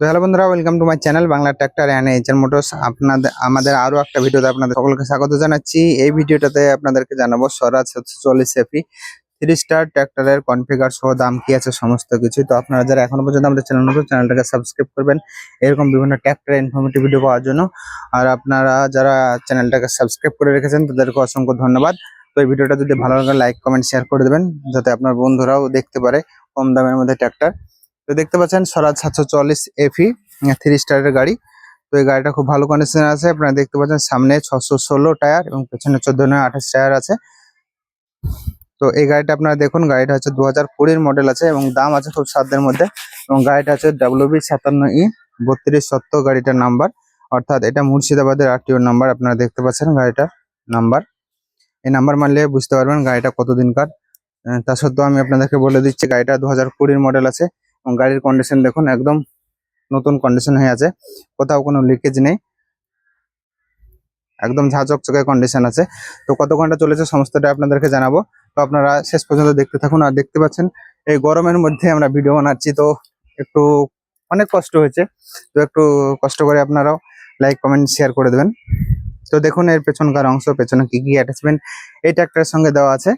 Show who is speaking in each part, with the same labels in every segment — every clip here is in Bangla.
Speaker 1: তো হ্যালো বন্ধুরা welcome to my channel Bangla tractor and HN motors আপনাদের, আমাদের আরও একটা ভিডিওতে আপনাদের সকলকে স্বাগত জানাচ্ছি। এই ভিডিওটাতে আপনাদেরকে জানাব স্বরাজ চল্লিশ এফি থ্রি স্টার ট্র্যাক্টরের কনফিগার সহ দাম কি আছে, সমস্ত কিছু। তো আপনারা যারা এখনও পর্যন্ত আমাদের চ্যানেল নতুন চ্যানেলটাকে সাবস্ক্রাইব করবেন। এরকম বিভিন্ন ট্র্যাক্টর ইনফরমেটিভ ভিডিও পাওয়ার জন্য। আর আপনারা যারা চ্যানেলটাকে সাবস্ক্রাইব করে রেখেছেন, তাদেরকে অসংখ্য ধন্যবাদ। তো এই ভিডিওটা যদি ভালো লাগে লাইক কমেন্ট শেয়ার করে দেবেন, যাতে আপনার বন্ধুরাও দেখতে পারে কম দামের মধ্যে ট্র্যাক্টর তো দেখতে পাচ্ছেন স্বরাজ সাতশো চল্লিশ এফি থ্রি স্টারের গাড়ি। তো এই গাড়িটা খুব ভালো কন্ডিশনে আছে, আপনারা দেখতে পাচ্ছেন সামনে ছশো ষোলো টায়ার এবং পেছনে চোদ্দ নয় আঠাশ টায়ার আছে। তো এই গাড়িটা আপনারা দেখুন, গাড়িটা হচ্ছে দু হাজার কুড়ির মডেল আছে এবং দাম আছে খুব সাধ্যের মধ্যে এবং গাড়িটা হচ্ছে ডাব্লিউ বি সাতান্ন ই বত্রিশ সত্তর গাড়িটার নাম্বার অর্থাৎ এটা মুর্শিদাবাদের আরটিও নাম্বার আপনারা দেখতে পাচ্ছেন গাড়িটার নাম্বার এই নাম্বার মানলে বুঝতে পারবেন গাড়িটা কতদিনকার। তা সত্ত্বেও আমি আপনাদেরকে বলে দিচ্ছি, গাড়িটা দু হাজার কুড়ির মডেল আছে। গাড়ির কন্ডিশন দেখুন, একদম নতুন কন্ডিশন হয়ে আছে। কোথাও কোনো লিকেজ নেই। একদম ঝাঁচকচকে কন্ডিশন আছে। তো কত ঘণ্টা চলেছে সমস্তটা আপনাদেরকে জানাব। তো আপনারা শেষ পর্যন্ত দেখতে থাকুন আর দেখতে পাচ্ছেন, এই গরমের মধ্যে আমরা ভিডিও বানাচ্ছি। তো একটু, অনেক কষ্ট হয়েছে। তো একটু কষ্ট করে আপনারাও লাইক কমেন্ট শেয়ার করে দেবেন। তো দেখুন এর পেছনকার অংশ, পেছনে কি কি অ্যাটাচমেন্ট এই ট্র্যাক্টরের সঙ্গে দেওয়া আছে।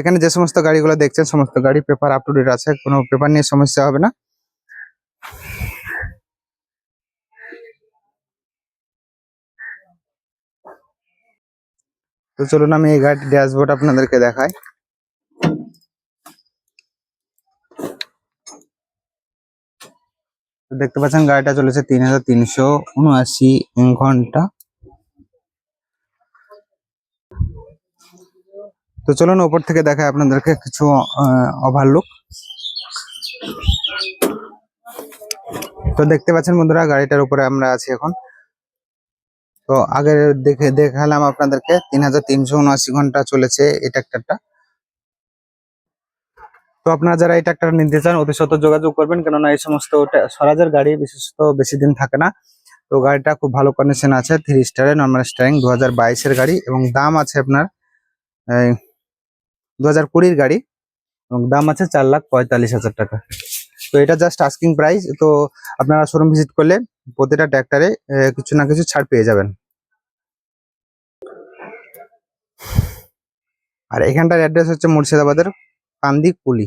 Speaker 1: এখানে যে সমস্ত গাড়িগুলো দেখছেন, সমস্ত গাড়ি পেপার আপ টু ডেট আছে, কোনো পেপার নিয়ে সমস্যা হবে না। তো চলুন আমি এই গাড়ির ড্যাশবোর্ড আপনাদেরকে দেখাই। দেখতে পাচ্ছেন গাড়িটা চলেছে তিন হাজার তিনশো উনআশি ঘণ্টা। তো চলুন ওপর থেকে দেখায় আপনাদেরকে কিছু ওভারলুক তো দেখতে পাচ্ছেন বন্ধুরা, গাড়িটার উপরে আমরা আছি এখন। তো আগে দেখে, দেখালাম আপনাদেরকে, তিন হাজার তিনশো উনআশি ঘণ্টা চলেছে এই ট্র্যাক্টরটা তো আপনারা যারা এই ট্র্যাক্টর নিতে চান, অতি সত্ত্বর যোগাযোগ করবেন, কেননা এই সমস্ত স্বরাজের গাড়ি বিশেষত বেশি দিন থাকে না। তো গাড়িটা খুব ভালো কন্ডিশন আছে থ্রি স্টারের নর্মাল স্টারিং দু হাজার গাড়ি, এবং দাম আছে আপনার দু হাজার কুড়ির গাড়ি এবং দাম আছে চার লাখ পঁয়তাল্লিশ হাজার টাকা। তো এটা জাস্ট আস্কিং প্রাইস তো আপনারা শোরুম ভিজিট করলে প্রতিটা ট্র্যাক্টরে কিছু না কিছু ছাড় পেয়ে যাবেন। আর এখানটার অ্যাড্রেস হচ্ছে মুর্শিদাবাদের কান্দি কুলি